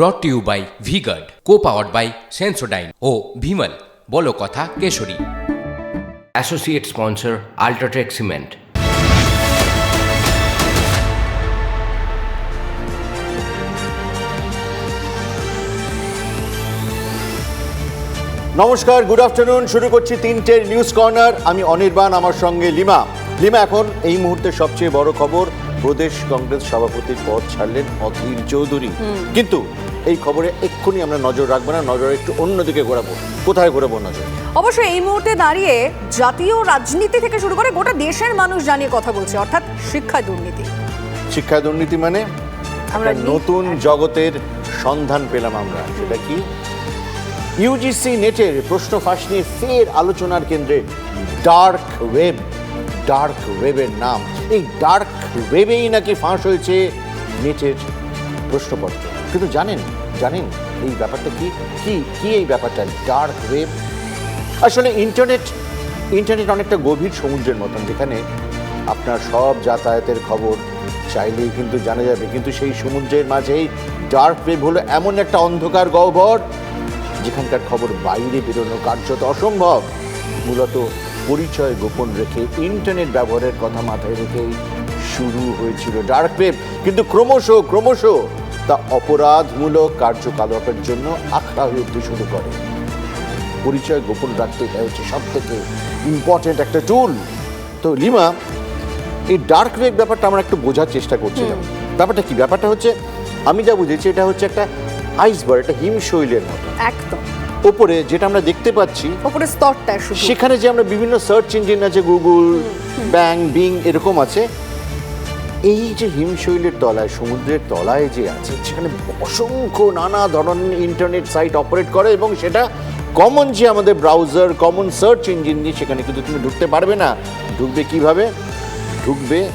Brought to you by Vguard co powered by Sensodyne ও ভিমল বলো কথা Kesari. Associate sponsor UltraTech cement নমস্কার good afternoon শুরু করছি তিনটের নিউজ কর্নার আমি অনির্বাণ আমার সঙ্গে লিমা। লিমা এখন এই মুহূর্তে সবচেয়ে বড় খবর প্রদেশ কংগ্রেস সভাপতির পদ ছাড়লেন অধীর চৌধুরী। কিন্তু এই খবরে এক্ষুনি আমরা নজর রাখব না নজর একটু অন্যদিকে ঘোরাবো। কোথায় ঘোরাবো নজর? অবশ্যই এই মুহূর্তে দাঁড়িয়ে জাতীয় রাজনীতি থেকে শুরু করে গোটা দেশের মানুষ জানিয়ে কথা বলছে অর্থাৎ শিক্ষা দুর্নীতি। শিক্ষা দুর্নীতি মানে আমরা নতুন জগতের সন্ধান পেলাম আমরা। সেটা কি? ইউজিসি নেটের প্রশ্ন ফাঁস নিয়ে ফের আলোচনার কেন্দ্রে ডার্ক ওয়েব ডার্ক ওয়েবের নাম। এই ডার্ক ওয়েবেই নাকি ফাঁস হয়েছে? নেটের প্রশ্নপত্র। কিন্তু জানেন জানেন এই ব্যাপারটা কি? কি কি এই ব্যাপারটা? ডার্ক ওয়েব আসলে ইন্টারনেট ইন্টারনেট অনেকটা গভীর সমুদ্রের মতন। যেখানে আপনার সব যাতায়াতের খবর চাইলেই কিন্তু জানা যাবে। কিন্তু সেই সমুদ্রের মাঝেই ডার্ক ওয়েব হলো এমন একটা অন্ধকার গহ্বর, যেখানকার খবর বাইরে বেরোনো কার্যত অসম্ভব। মূলত পরিচয় গোপন রেখে ইন্টারনেট ব্যবহারের কথা মাথায় রেখেই শুরু হয়েছিল ডার্ক ওয়েব কিন্তু ক্রমশ ক্রমশ তা অপরাধমূলক কার্যকলাপের জন্য আখড়া হয়ে উঠতে শুরু করে। পরিচয় গোপন রাখতে এটা হচ্ছে সব থেকে ইম্পর্টেন্ট একটা টুল তো লিমা এই ডার্ক ওয়েব ব্যাপারটা আমরা একটু বোঝার চেষ্টা করছিলাম। ব্যাপারটা কি? ব্যাপারটা হচ্ছে আমি যা বুঝেছি এটা হচ্ছে একটা আইসবার্গ একটা হিমশৈলের মতো। একদম। ওপরে যেটা আমরা দেখতে পাচ্ছি ওপরে স্তরটা সেখানে যে আমরা বিভিন্ন সার্চ ইঞ্জিন আছে গুগল ব্যাং বিং এরকম আছে। এই যে হিমশৈলের তলায় সমুদ্রের তলায় যে আছে সেখানে অসংখ্য নানা ধরনের ইন্টারনেট সাইট অপারেট করে এবং সেটা কমন যে আমাদের ব্রাউজার কমন সার্চ ইঞ্জিন দিয়ে সেখানে কিন্তু তুমি ঢুকতে পারবে না। ঢুকবে কীভাবে? ঢুকবে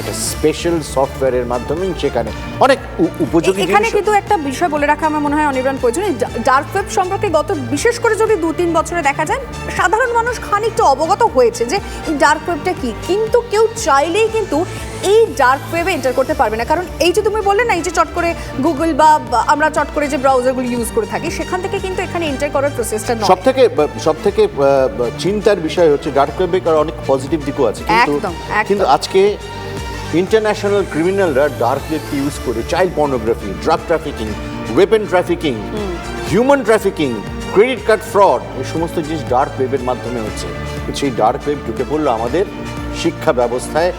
একটা স্পেশাল সফটওয়্যারের মাধ্যমে সেখানে অনেক উপযোগী এখানে কিন্তু একটা বিষয় বলে রাখা আমার মনে হয় অনির্বাণ প্রয়োজন ডার্ক ওয়েব সম্পর্কে গত বিশেষ করে যদি দু তিন বছরে দেখা যায় সাধারণ মানুষ খানিকটা অবগত হয়েছে যে ডার্ক ওয়েবটা কি। কিন্তু কেউ চাইলেই কিন্তু এই ডার্ক ওয়েবে এন্টার করতে পারবে না। কারণ এই যে তুমি বললে না এই যে চট করে গুগল বা আমরা চট করে যে ব্রাউজারগুলো ইউজ করে থাকি সেখান থেকে কিন্তু এখানে এন্টার করার প্রসেসটা নয়। সব থেকে সব থেকে চিন্তার বিষয় হচ্ছে ডার্ক ওয়েবে অনেক পজিটিভ দিকও আছে। কিন্তু। কিন্তু আজকে ইন্টারন্যাশনাল ক্রিমিনালরা ডার্ক ওয়েবকে ইউজ করে child pornography drug trafficking weapon trafficking human trafficking credit card fraud এই সমস্ত জিনিস ডার্ক ওয়েবের মাধ্যমে হচ্ছে। সেই ডার্ক ওয়েব ঢুকে পড়ল আমাদের শিক্ষা ব্যবস্থায়।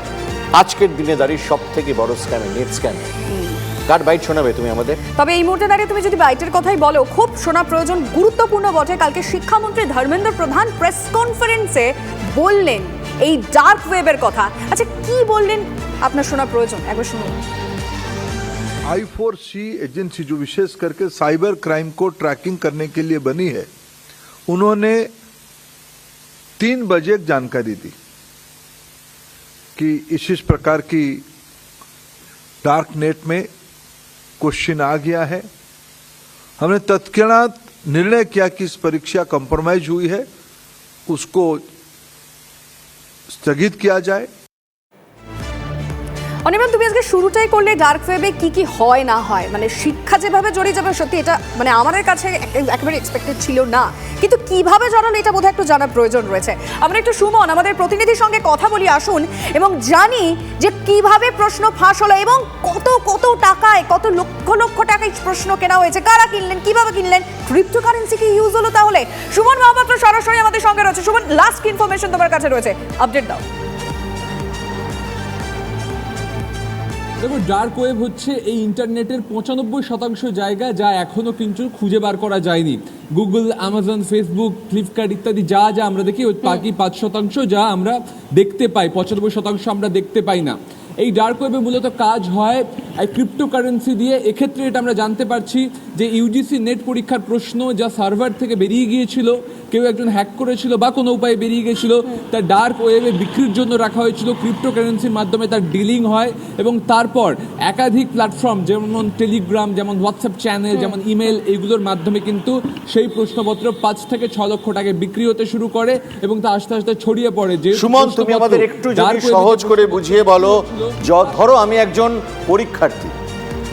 আজকের দিনে দাঁড়িয়ে সব থেকে বড় স্ক্যামে নেট স্ক্যামে কার বাইট শোনাবে তুমি আমাদের? তবে এই মুহূর্তে দাঁড়িয়ে তুমি যদি বাইটের কথাই বলো খুব শোনা প্রয়োজন গুরুত্বপূর্ণ বটে। কালকে শিক্ষামন্ত্রী ধর্মেন্দ্র প্রধান প্রেস কনফারেন্সে বললেন এই ডার্ক ওয়েবের কথা আচ্ছা কি বললেন আপনার শোনা প্রয়োজন একবার শুনুন आई फोर सी एजेंसी जो विशेष करके साइबर क्राइम को ट्रैकिंग करने के लिए बनी है उन्होंने तीन बजे एक जानकारी दी कि इस इस प्रकार की डार्क नेट में क्वेश्चन आ गया है हमने तत्क्षणात निर्णय किया कि इस परीक्षा कंप्रोमाइज हुई है उसको स्थगित किया जाए। অনির্বাণ, তুমি আজকে শুরুটাই করলে ডার্ক ওয়েবে কি কি হয়, না হয়? মানে শিক্ষা যেভাবে জড়িয়ে যাবে, সত্যি এটা মানে আমাদের কাছে এক- একেবারে এক্সপেক্টেড ছিল না। কিন্তু কীভাবে জড়ালো এটা বোধহয় একটু জানার প্রয়োজন রয়েছে। আমরা একটু সুমন, আমাদের প্রতিনিধির সঙ্গে কথা বলি, আসুন, এবং জানি যে কীভাবে প্রশ্ন ফাঁস হলো এবং কত কত টাকায়, কত লক্ষ লক্ষ টাকায় প্রশ্ন কেনা হয়েছে, কারা কিনলেন, কীভাবে কিনলেন ক্রিপ্টোকারেন্সি কি ইউজ হলো তাহলে? সুমন মহাপাত্র সরাসরি আমাদের সঙ্গে রয়েছে। সুমন লাস্ট ইনফরমেশন তোমার কাছে রয়েছে। আপডেট দাও। দেখো ডার্ক ওয়েব হচ্ছে এই ইন্টারনেটের পঁচানব্বই শতাংশ জায়গা যা এখনও কিন্তু খুঁজে বার করা যায়নি। গুগল আমাজন ফেসবুক ফ্লিপকার্ট ইত্যাদি যা যা আমরা দেখি ওই বাকি পাঁচ শতাংশ যা আমরা দেখতে পাই পঁচানব্বই শতাংশ আমরা দেখতে পাই না। এই ডার্ক ওয়েবে মূলত কাজ হয় এই ক্রিপ্টোকারেন্সি দিয়ে। এক্ষেত্রে এটা আমরা জানতে পারছি যে ইউজিসি নেট পরীক্ষার প্রশ্ন যা সার্ভার থেকে বেরিয়ে গিয়েছিল কেউ একজন হ্যাক করেছিল বা কোনো উপায়ে বেরিয়ে গিয়েছিল তা ডার্ক ওয়েবে বিক্রির জন্য রাখা হয়েছিল ক্রিপ্টোকারেন্সির মাধ্যমে তার ডিলিং হয় এবং তারপর একাধিক প্ল্যাটফর্ম যেমন টেলিগ্রাম যেমন হোয়াটসঅ্যাপ চ্যানেল যেমন ইমেল এগুলোর মাধ্যমে কিন্তু সেই প্রশ্নপত্র পাঁচ থেকে ছ লক্ষ টাকায় বিক্রি হতে শুরু করে এবং তা আস্তে আস্তে ছড়িয়ে পড়ে। যে সুমন তুমি আমাদের একটু যদি সহজ করে বুঝিয়ে বলো য- ধরো আমি একজন পরীক্ষার্থী।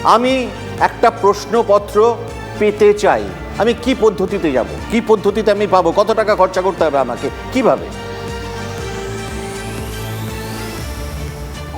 আমি একটা প্রশ্নপত্র পেতে চাই। আমি কি পদ্ধতিতে যাব? কি পদ্ধতিতে আমি পাবো? কত টাকা খরচা করতে হবে আমাকে? কীভাবে?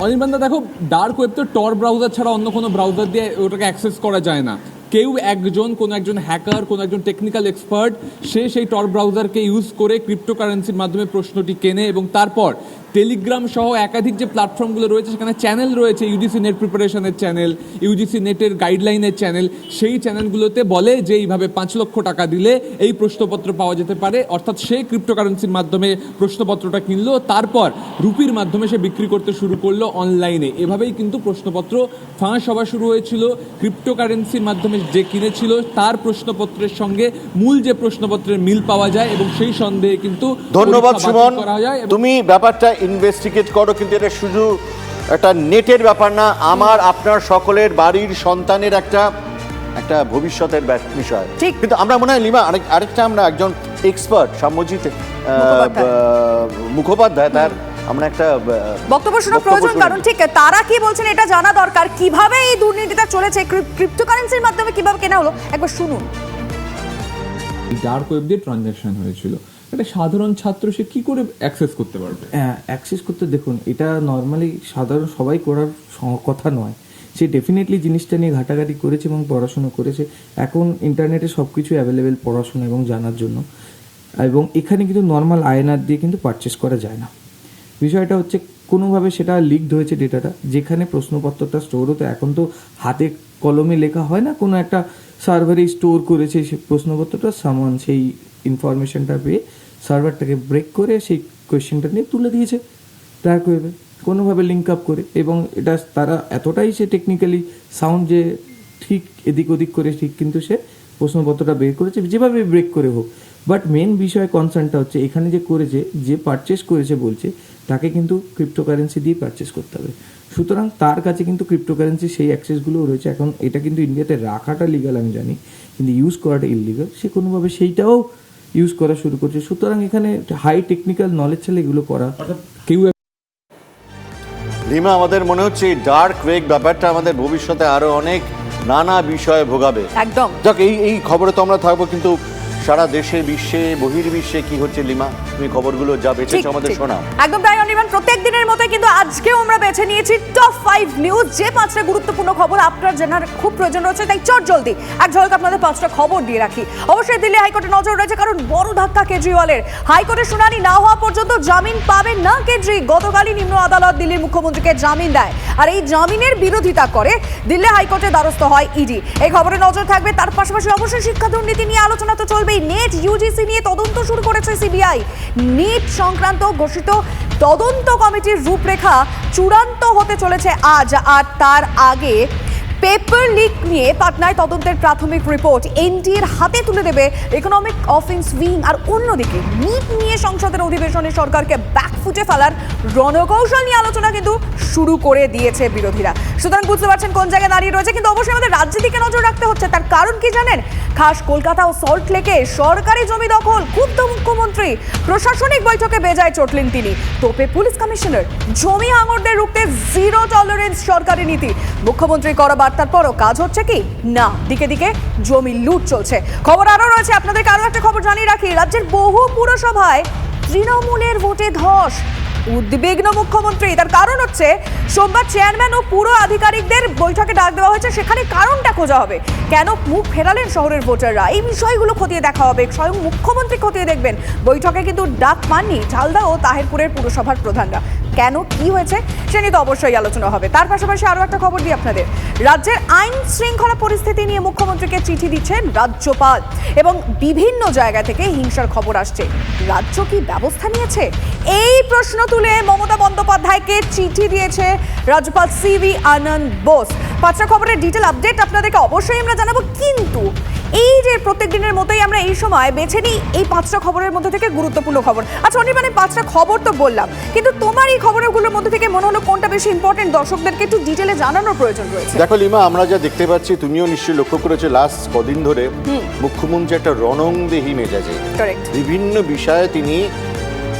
অনির্বাণদা দেখো ডার্ক ওয়েব তো টর ব্রাউজার ছাড়া অন্য কোনো ব্রাউজার দিয়ে ওটাকে অ্যাক্সেস করা যায় না। কেউ একজন, কোনো একজন হ্যাকার কোনো একজন টেকনিক্যাল এক্সপার্ট সে সেই টর ব্রাউজারকে ইউজ করে ক্রিপ্টোকারেন্সির মাধ্যমে প্রশ্নটি কেনে এবং তারপর টেলিগ্রাম সহ একাধিক যে প্ল্যাটফর্মগুলো রয়েছে সেখানে চ্যানেল রয়েছে ইউজিসি নেট প্রিপারেশনের চ্যানেল ইউজিসি নেটের গাইডলাইনের চ্যানেল সেই চ্যানেলগুলোতে বলে যে এইভাবে পাঁচ লক্ষ টাকা দিলে এই প্রশ্নপত্র পাওয়া যেতে পারে। অর্থাৎ সে ক্রিপ্টোকারেন্সির মাধ্যমে প্রশ্নপত্রটা কিনলো তারপর রুপির মাধ্যমে সে বিক্রি করতে শুরু করল অনলাইনে এভাবেই কিন্তু প্রশ্নপত্র ফাঁস হওয়া শুরু হয়েছিল। ক্রিপ্টোকারেন্সির মাধ্যমে যে কিনেছিল তার প্রশ্নপত্রের সঙ্গে মূল যে প্রশ্নপত্রের মিল পাওয়া যায় এবং সেই সন্দেহে কিন্তু ধন্যবাদ সুমন। তুমি ব্যাপারটা ইনভেস্টিগেট করো কিন্তু এটা শুধু একটা নেটের ব্যাপার না আমার আপনার সকলের বাড়ির সন্তানের একটা একটা ভবিষ্যতের বিষয়। ঠিক। কিন্তু আমরা মনে হয় লিমা আরেক আরেকটা আমরা একজন এক্সপার্ট সাম্যজিৎ আহ, মুখোপাধ্যায়। তার আমরা একটা বক্তব্য শোনা প্রয়োজন কারণ ঠিক তারা কি বলছেন এটা জানা দরকার। কীভাবে এই দুর্নীতিটা চলেছে? ক্রিপ্টোকারেন্সির মাধ্যমে কীভাবে কেনা হলো? একবার শুনুন। ডার্ক ওয়েব দিয়ে ট্রানজ্যাকশন হয়েছিল। একটা সাধারণ ছাত্র সে কি করে অ্যাক্সেস করতে পারবে? হ্যাঁ অ্যাক্সেস করতে দেখুন, এটা নর্মালি সাধারণ সবাই করার কথা নয়। সে ডেফিনেটলি জিনিসটা নিয়ে ঘাটাঘাটি করেছে এবং পড়াশুনো করেছে। এখন ইন্টারনেটে সব কিছু অ্যাভেলেবেল পড়াশোনা এবং জানার জন্য। এবং এখানে কিন্তু নর্মাল আয়নার দিয়ে কিন্তু পারচেস করা যায় না। বিষয়টা হচ্ছে, কোনোভাবে সেটা লিকড হয়েছে ডেটাটা যেখানে প্রশ্নপত্রটা স্টোর হতো, এখন তো হাতে কলমে লেখা হয় না, কোনো একটা সার্ভারে স্টোর করেছে সে প্রশ্নপত্রটা, সামান সেই ইনফরমেশনটা পেয়ে সার্ভারটাকে ব্রেক করে সেই কোয়েশ্চেনটা নিয়ে তুলে দিয়েছে। ডার্ক ওয়েবে কোনোভাবে লিঙ্ক আপ করে এবং এটা তারা এতটাই সে টেকনিক্যালি সাউন্ড যে ঠিক এদিক ওদিক করে ঠিক কিন্তু সে প্রশ্নপত্রটা বের করেছে, যেভাবে ব্রেক করে হোক। বাট মেন বিষয় কনসার্নটা হচ্ছে এখানে যে করেছে, যে পারচেস করেছে বলছে, তাকে কিন্তু ক্রিপ্টোকারেন্সি দিয়ে পারচেস করতে হবে। সুতরাং তার কাছে কিন্তু ক্রিপ্টোকারেন্সি সেই অ্যাক্সেসগুলো রয়েছে। এখন এটা কিন্তু ইন্ডিয়াতে রাখাটা লিগাল আমি জানি, কিন্তু ইউজ করাটা ইলিগাল সে কোনোভাবে সেইটাও ইউজ করা শুরু করছে। সুতরাং এখানে হাই টেকনিক্যাল নলেজ ছাড়া এগুলো করা কেউ লিমা আমাদের মনে হচ্ছে ডার্ক ওয়েক ব্যাপারটা আমাদের ভবিষ্যতে আরও অনেক নানা বিষয়ে ভোগাবে। একদম। যাক এই এই খবরে তো আমরা থাকব কিন্তু সারা দেশে বিশ্বে বহির্বিশ্বে কি হচ্ছে লিমা তুমি খবরগুলো যা ঠিক, বেঁচেছো আমাদের। শোনাও। একদম তাই অনির্বাণ প্রত্যেক দিনের কিন্তু আজকেও আমরা বেছে নিয়েছি টপ ফাইভ নিউজ যে পাঁচটা গুরুত্বপূর্ণ খবর আপনার জানার খুব প্রয়োজন রয়েছে, তাই চট জলদি। এক ঝলক আপনাদের পাঁচটা খবর দিয়ে রাখি। অবশ্যই দিল্লি হাইকোর্টে নজর রয়েছে, কারণ বড় ধাক্কা কেজরিওয়ালের। হাইকোর্টের শুনানি না হওয়া পর্যন্ত জামিন পাবেন না কেজরি। গতকালই নিম্ন আদালত দিল্লির মুখ্যমন্ত্রীকে জামিন দেয়। আর এই জামিনের বিরোধিতা করে দিল্লি হাইকোর্টে দ্বারস্থ হয় ইডি। এই খবরে নজর থাকবে, তার পাশাপাশি অবশ্যই শিক্ষা দুর্নীতি নিয়ে আলোচনা তো চলবেই। নেট ইউজিসি নিয়ে তদন্ত শুরু করেছে সিবিআই। নিট সংক্রান্ত ঘোষিত তদন্ত কমিটির রূপরেখা চূড়ান্ত হতে চলেছে আজ আর তার আগে পেপার লিক নিয়ে পাটনায় তদন্তের প্রাথমিক রিপোর্ট। এনডিএর হাতে তুলে দেবে ইকোনমিক অফেন্স উইং আর অন্যদিকে, নিট নিয়ে সংসদের অধিবেশনে সরকারকে ব্যাকফুটে ফেলার রণকৌশল নিয়ে আলোচনা কিন্তু শুরু করে দিয়েছে বিরোধীরা। সুতরাং বুঝতে পারছেন কোন জায়গায় দাঁড়িয়ে রয়েছে, কিন্তু অবশ্যই আমাদের রাজ্যের দিকে নজর রাখতে হচ্ছে। তার কারণ কি জানেন? খাস কলকাতা ও সল্ট লেকে সরকারি জমি দখল, ক্ষুব্ধ মুখ্যমন্ত্রী। প্রশাসনিক বৈঠকে বেজায় চটলেন তিনি। তোপে পুলিশ কমিশনার, জমি হাঙরদের রুখতে জিরো টলারেন্স সরকারি নীতি। মুখ্যমন্ত্রী করা বার্তার পরও কাজ হচ্ছে কি? না, দিকে দিকে জমি লুট চলছে। খবর আরও রয়েছে আপনাদেরকে আরও একটা খবর জানিয়ে রাখি। রাজ্যের বহু পুরসভায় তৃণমূলের ভোটে ধস। উদ্বিগ্ন মুখ্যমন্ত্রী, তার কারণ হচ্ছে সোমবার চেয়ারম্যান ও পুরো আধিকারিকদের বৈঠকে ডাক দেওয়া হয়েছে, সেখানে কারণটা খোঁজা হবে। কেন মুখ ফেরালেন শহরের ভোটাররা? এই বিষয়গুলো খতিয়ে দেখা হবে। স্বয়ং মুখ্যমন্ত্রী খতিয়ে দেখবেন। বৈঠকে কিন্তু ডাক পাননি ঝালদা ও তাহেরপুরের পুরসভার প্রধানরা। কেন, কি হয়েছে, সে নিয়ে তো অবশ্যই আলোচনা হবে। তার পাশাপাশি আরও একটা খবর দিই আপনাদের। রাজ্যের আইন শৃঙ্খলা পরিস্থিতি নিয়ে মুখ্যমন্ত্রীকে চিঠি দিচ্ছেন রাজ্যপাল এবং বিভিন্ন জায়গা থেকে হিংসার খবর আসছে। রাজ্য কি ব্যবস্থা নিয়েছে? এই প্রশ্ন তুলে মমতা বন্দ্যোপাধ্যায়কে চিঠি দিয়েছে রাজ্যপাল সিভি আনন্দ বোস। পাঁচটা খবরের ডিটেল আপডেট আপনাদেরকে অবশ্যই আমরা জানাব, কিন্তু এই যে প্রত্যেক দিনের মতোই আমরা এই সময় বেছে নিই এই পাঁচটা খবরের মধ্যে থেকে গুরুত্বপূর্ণ খবর। আচ্ছা অনির্বাণে পাঁচটা খবর তো বললাম কিন্তু তোমার এই খবরগুলোর মধ্যে থেকে মনে হলো কোনটা বেশি ইম্পর্টেন্ট দর্শকদেরকে একটু ডিটেলে জানানোর প্রয়োজন রয়েছে। দেখো লিমা আমরা যা দেখতে পাচ্ছি তুমিও নিশ্চয়ই লক্ষ্য করেছ লাস্ট কদিন ধরে মুখ্যমন্ত্রী একটা রণংদেহী মেজাজে। বিভিন্ন বিষয়ে তিনি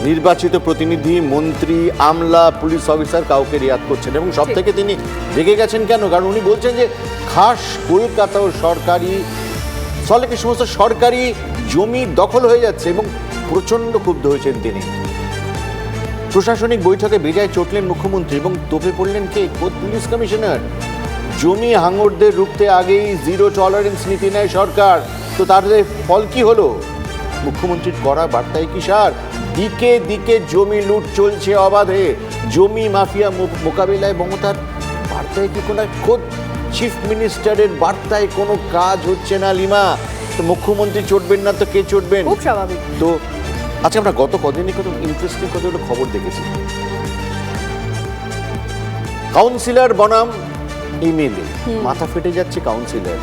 নির্বাচিত প্রতিনিধি মন্ত্রী আমলা পুলিশ অফিসার কাউকে রিয়াদ করছেন এবং সব থেকে তিনি রেগে গেছেন কেন? কারণ উনি বলছেন যে খাস কলকাতা ও সরকারি ফলে কি সমস্ত সরকারি জমি দখল হয়ে যাচ্ছে এবং প্রচণ্ড ক্ষুব্ধ হয়েছেন তিনি। প্রশাসনিক বৈঠকে বেজায় চটলেন মুখ্যমন্ত্রী এবং তোপে পড়লেন কে? খোদ পুলিশ কমিশনার। জমি হাঙরদের রুখতে আগেই জিরো টলারেন্স নীতি নেয় সরকার। তো তার ফল কি হলো? মুখ্যমন্ত্রীর করা বার্তায় কি সার? দিকে দিকে জমি লুট চলছে অবাধে। জমি মাফিয়া মোকাবিলায় মমতার বার্তায় কি কোনো খোদ চিফ মিনিস্টারের বার্তায় কোনো কাজ হচ্ছে না লিমা। তো মুখ্যমন্ত্রী চটবেন না তো কে চটবেন? খুব স্বাভাবিক। তো আচ্ছা আমরা গত কদিনই কত ইন্টারেস্টিং কতগুলো খবর দেখেছি। কাউন্সিলর বনাম এমএলএ মাথা ফেটে যাচ্ছে কাউন্সিলর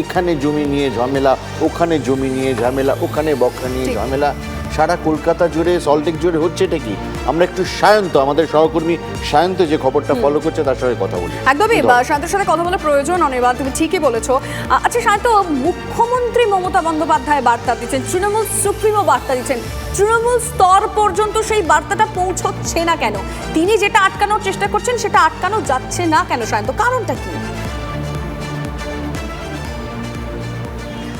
এখানে জমি নিয়ে ঝামেলা ওখানে জমি নিয়ে ঝামেলা ওখানে বকরা নিয়ে ঝামেলা। সারা কলকাতা জুড়ে সল্টেক জুড়ে হচ্ছে এটা কি? আমরা একটু সায়ন্ত আমাদের সহকর্মী সায়ন্ত যে খবরটা ফলো করছে তার সঙ্গে কথা বলি। একদমই শান্তের সাথে কথা বলা প্রয়োজন অনির্বাণ তুমি ঠিকই বলেছ। আচ্ছা শান্ত মুখ্যমন্ত্রী মমতা বন্দ্যোপাধ্যায় বার্তা দিচ্ছেন তৃণমূল সুপ্রিমো বার্তা দিচ্ছেন। তৃণমূল স্তর পর্যন্ত সেই বার্তাটা পৌঁছচ্ছে না কেন? তিনি যেটা আটকানোর চেষ্টা করছেন সেটা আটকানো যাচ্ছে না কেন সায়ন্ত? কারণটা কি?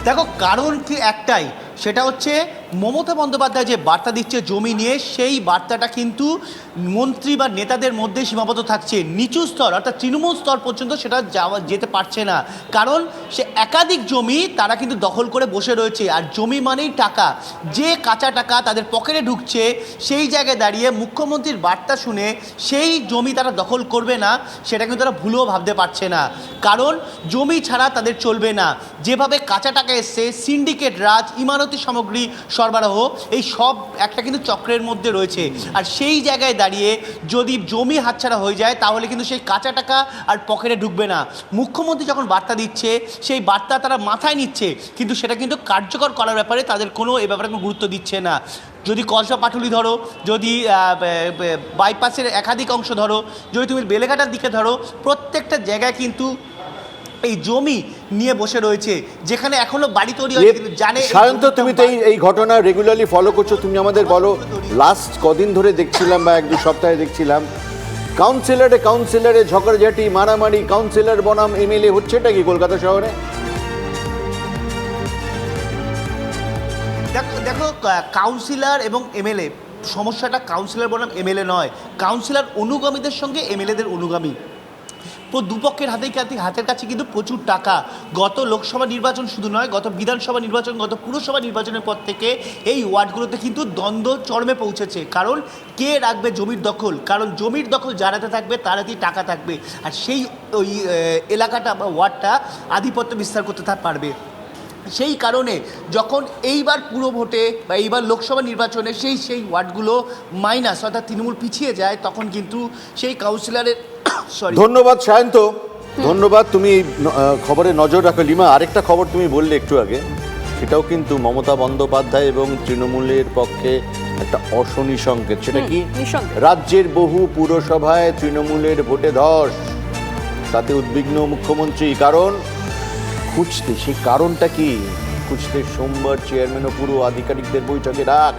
দেখো কারণ কি একটাই সেটা হচ্ছে মমতা বন্দ্যোপাধ্যায় যে বার্তা দিচ্ছে জমি নিয়ে, সেই বার্তাটা কিন্তু মন্ত্রী বা নেতাদের মধ্যে সীমাবদ্ধ থাকছে। নিচু স্তর, অর্থাৎ তৃণমূল স্তর পর্যন্ত সেটা যাওয়া, যেতে পারছে না। কারণ সে একাধিক জমি তারা কিন্তু দখল করে বসে রয়েছে। আর জমি মানেই টাকা। যে কাঁচা টাকা তাদের পকেটে ঢুকছে, সেই জায়গায় দাঁড়িয়ে মুখ্যমন্ত্রীর বার্তা শুনে সেই জমি তারা দখল করবে না, সেটা কিন্তু তারা ভুলেও ভাবতে পারছে না। কারণ জমি ছাড়া তাদের চলবে না। যেভাবে কাঁচা টাকা এসছে, সিন্ডিকেট, রাজ, ইমারতি সামগ্রী সরবরাহ, এই সব একটা কিন্তু চক্রের মধ্যে রয়েছে। আর সেই জায়গায় দাঁড়িয়ে যদি জমি হাতছাড়া হয়ে যায়, তাহলে কিন্তু সেই কাঁচা টাকা আর পকেটে ঢুকবে না। মুখ্যমন্ত্রী যখন বার্তা দিচ্ছে, সেই বার্তা তারা মাথায় নিচ্ছে, কিন্তু সেটা কিন্তু কার্যকর করার ব্যাপারে তাদের কোনো এ ব্যাপারে কোনো গুরুত্ব দিচ্ছে না। যদি কলসা পাটুলি ধরো, যদি বাইপাসের একাধিক অংশ ধরো, যদি তুমি বেলেঘাটার দিকে ধরো, প্রত্যেকটা জায়গায় কিন্তু এই জমি নিয়ে বসে রয়েছে যেখানে এখনও বাড়ি তৈরি হয়নি, কিন্তু জানে সায়ন্ত তুমি তো এই এই ঘটনা রেগুলারলি ফলো করছ তুমি আমাদের বলো লাস্ট কদিন ধরে দেখছিলাম বা এক দু সপ্তাহে দেখছিলাম কাউন্সিলরে কাউন্সিলরে ঝগড়াঝাটি মারামারি কাউন্সিলর বনাম এমএলএ হচ্ছেটা কি কলকাতা শহরে? দেখো দেখো কাউন্সিলর এবং এমএলএ সমস্যাটা কাউন্সিলর বনাম এমএলএ নয় কাউন্সিলর অনুগামীদের সঙ্গে এমএলএদের অনুগামী। দুপক্ষের হাতে কাতি হাতের কাছে কিন্তু প্রচুর টাকা। গত লোকসভা নির্বাচন শুধু নয়, গত বিধানসভা নির্বাচন, গত পুরসভা নির্বাচনের পর থেকে এই ওয়ার্ডগুলোতে কিন্তু দ্বন্দ্ব চরমে পৌঁছেছে। কারণ কে রাখবে জমির দখল? কারণ জমির দখল যারাতে থাকবে, তারাতেই টাকা থাকবে। আর সেই ওই এলাকাটা বা ওয়ার্ডটা আধিপত্য বিস্তার করতে পারবে। সেই কারণে যখন এইবার পুরো ভোটে বা এইবার লোকসভা নির্বাচনে সেই সেই ওয়ার্ডগুলো মাইনাস অর্থাৎ তৃণমূল পিছিয়ে যায় তখন কিন্তু সেই কাউন্সিলরের সরি ধন্যবাদ সায়ন্ত। ধন্যবাদ তুমি এই খবরে নজর রাখো। লিমা আরেকটা খবর তুমি বললে একটু আগে সেটাও কিন্তু মমতা বন্দ্যোপাধ্যায় এবং তৃণমূলের পক্ষে একটা অশনি সংকেত। সেটা কি? রাজ্যের বহু পুরসভায় তৃণমূলের ভোটে ধস তাতে উদ্বিগ্ন মুখ্যমন্ত্রী। কারণ খুঁজতে, সেই কারণটা কি? খুঁজতে সোমবার চেয়ারম্যান ও পুরো আধিকারিকদের বৈঠকে ডাক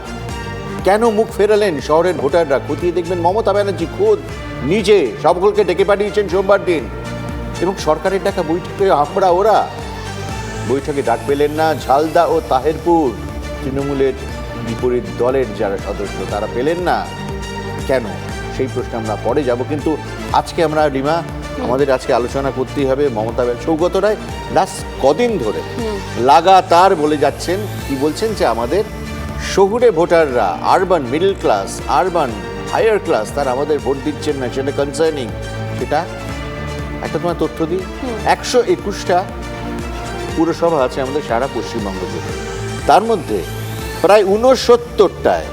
কেন মুখ ফেরালেন শহরের ভোটাররা? খতিয়ে দেখবেন মমতা ব্যানার্জি খোদ নিজে সকলকে ডেকে পাঠিয়েছেন সোমবার দিন। এবং সরকারের ডাকা বৈঠকে আমরা ওরা। বৈঠকে ডাক পেলেন না ঝালদা ও তাহেরপুর। তৃণমূলের বিপরীত দলের যারা সদস্য, তারা পেলেন না। কেন? সেই প্রশ্নে আমরা পরে যাব, কিন্তু আজকে আমরা রিমা আমাদের আজকে আলোচনা করতেই হবে মমতা সৌগত রায় লাস্ট কদিন ধরে লাগাতার বলে যাচ্ছেন কি বলছেন যে আমাদের শহুরে ভোটাররা urban middle class urban higher class তারা আমাদের ভোট দিচ্ছেন না সেটা কনসার্নিং সেটা একটা তোমার তথ্য দিই। একশো একুশটা পুরসভা আছে আমাদের সারা পশ্চিমবঙ্গ জুড়ে। তার মধ্যে প্রায় উনসত্তরটায়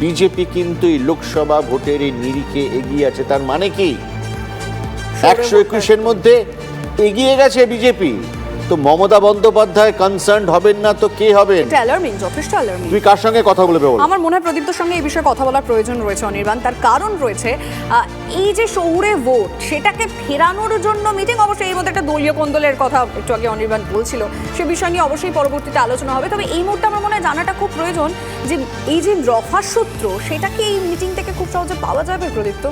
বিজেপি কিন্তু এই লোকসভা ভোটের এই নিরিখে এগিয়ে আছে। তার মানে কি? একশো একুশের মধ্যে এগিয়ে গেছে বিজেপি। তো মমতা বন্দ্যোপাধ্যায় কনসার্ন হবেন না তো কে হবে এটা অ্যালার্মিং যথেষ্ট অ্যালার্মিং তুমি কার সঙ্গে কথা বলবে বলো? আমার মনে হয় প্রদীপ্তর সঙ্গে এই বিষয়ে কথা বলার প্রয়োজন রয়েছে অনির্বাণ। তার কারণ রয়েছে এই যে শহুরে ভোট সেটাকে ফেরানোর জন্য মিটিং অবশ্যই এই মধ্যে একটা দলীয় কোন্দলের কথা একটু আগে অনির্বাণ বলছিল। সে বিষয় নিয়ে অবশ্যই পরবর্তীতে আলোচনা হবে। তবে এই মুহূর্তে আমার মনে হয় জানাটা খুব প্রয়োজন যে এই যে রফা সূত্র সেটা কি এই মিটিং থেকে খুব সহজে পাওয়া যাবে প্রদীপ্ত?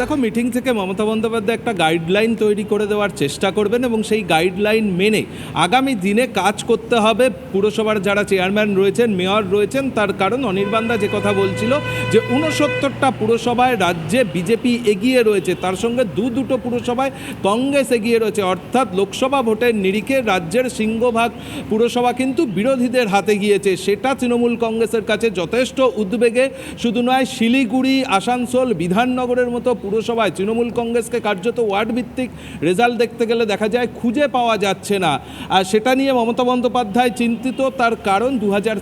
দেখো মিটিং থেকে মমতা বন্দ্যোপাধ্যায় একটা গাইডলাইন তৈরি করে দেওয়ার চেষ্টা করবেন এবং সেই গাইডলাইন মেনে আগামী দিনে কাজ করতে হবে। পুরসভার যারা চেয়ারম্যান রয়েছেন মেয়র রয়েছেন, তার কারণ অনির্বাণদা যে কথা বলছিল যে উনসত্তরটা পুরসভায় রাজ্যে বিজেপি এগিয়ে রয়েছে, তার সঙ্গে দু দুটো পুরসভায় কংগ্রেস এগিয়ে রয়েছে। অর্থাৎ লোকসভা ভোটের নিরিখে রাজ্যের সিংহভাগ পুরসভা কিন্তু বিরোধীদের হাতে গিয়েছে। সেটা তৃণমূল কংগ্রেসের কাছে যথেষ্ট উদ্বেগে। শুধু নয়, শিলিগুড়ি, আসানসোল, বিধাননগরের মতো পুরসভায় তৃণমূল কংগ্রেসকে কার্যত ওয়ার্ড ভিত্তিক রেজাল্ট দেখতে গেলে দেখা যায় খুঁজে পাওয়া যাচ্ছে না। আর সেটা নিয়ে মমতা বন্দ্যোপাধ্যায় চিন্তিত তার কারণ দু হাজার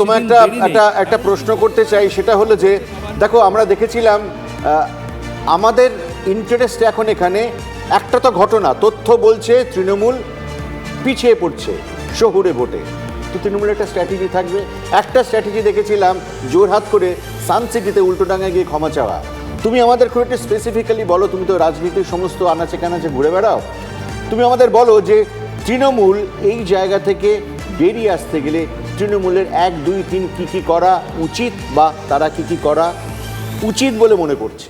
তোমার একটা একটা একটা প্রশ্ন করতে চাই সেটা হলো যে দেখো আমরা দেখেছিলাম আমাদের ইন্টারেস্ট এখন এখানে একটা তো ঘটনা তথ্য বলছে তৃণমূল পিছিয়ে পড়ছে শহুরে ভোটে। তো তৃণমূলের একটা স্ট্র্যাটেজি থাকবে। একটা স্ট্র্যাটেজি দেখেছিলাম জোরহাত করে সানসিটিতে উল্টোডাঙ্গায় গিয়ে ক্ষমা চাওয়া। তুমি আমাদের খুব একটু স্পেসিফিক্যালি বলো, তুমি তো রাজনীতির সমস্ত আনাচে কানাচে ঘুরে বেড়াও। তুমি আমাদের বলো যে তৃণমূল এই জায়গা থেকে বেরিয়ে আসতে গেলে তৃণমূলের এক, দুই, তিন কী কী করা উচিত বা তারা কী কী করা উচিত বলে মনে করছে?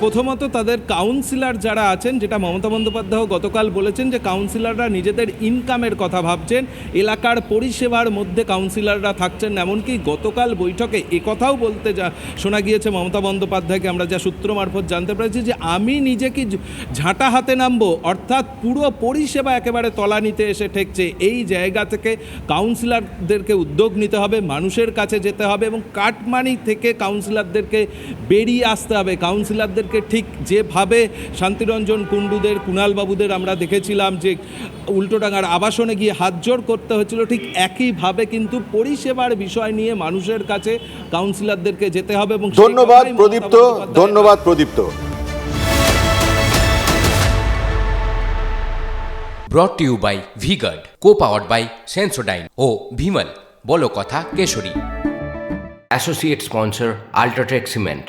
প্রথমত তাদের কাউন্সিলর যারা আছেন, যেটা মমতা বন্দ্যোপাধ্যায় গতকাল বলেছেন যে কাউন্সিলররা নিজেদের ইনকামের কথা ভাবছেন, এলাকার পরিষেবার মধ্যে কাউন্সিলররা থাকছেন, এমনকি গতকাল বৈঠকে একথাও বলতে যা শোনা গিয়েছে মমতা বন্দ্যোপাধ্যায়কে, আমরা যা সূত্র মারফত জানতে পেরেছি যে আমি নিজে কি ঝাঁটা হাতে নামবো, অর্থাৎ পুরো পরিষেবা একেবারে তলানিতে এসে ঠেকছে, এই জায়গা থেকে কাউন্সিলরদেরকে উদ্যোগ নিতে হবে, মানুষের কাছে যেতে হবে এবং কাটমানি থেকে কাউন্সিলরদেরকে বেরিয়ে আসতে হবে কাউন্সিলরদেরকে ঠিক যেভাবে শান্তিরঞ্জন কুণ্ডুদের কুণালবাবুদের আমরা দেখেছিলাম যে উল্টোডাঙ্গার আবাসনে গিয়ে হাত হাতজোড় করতে হয়েছিল ঠিক একইভাবে কিন্তু পরিষেবার বিষয় নিয়ে মানুষের কাছে কাউন্সিলরদেরকে যেতে হবে এবং ধন্যবাদ প্রদীপ্ত ধন্যবাদ Pradipta. Brought to you by V Guard co powered by Sensodyne ও ভিমল বলো কথা Keshari. Associate sponsor UltraTech cement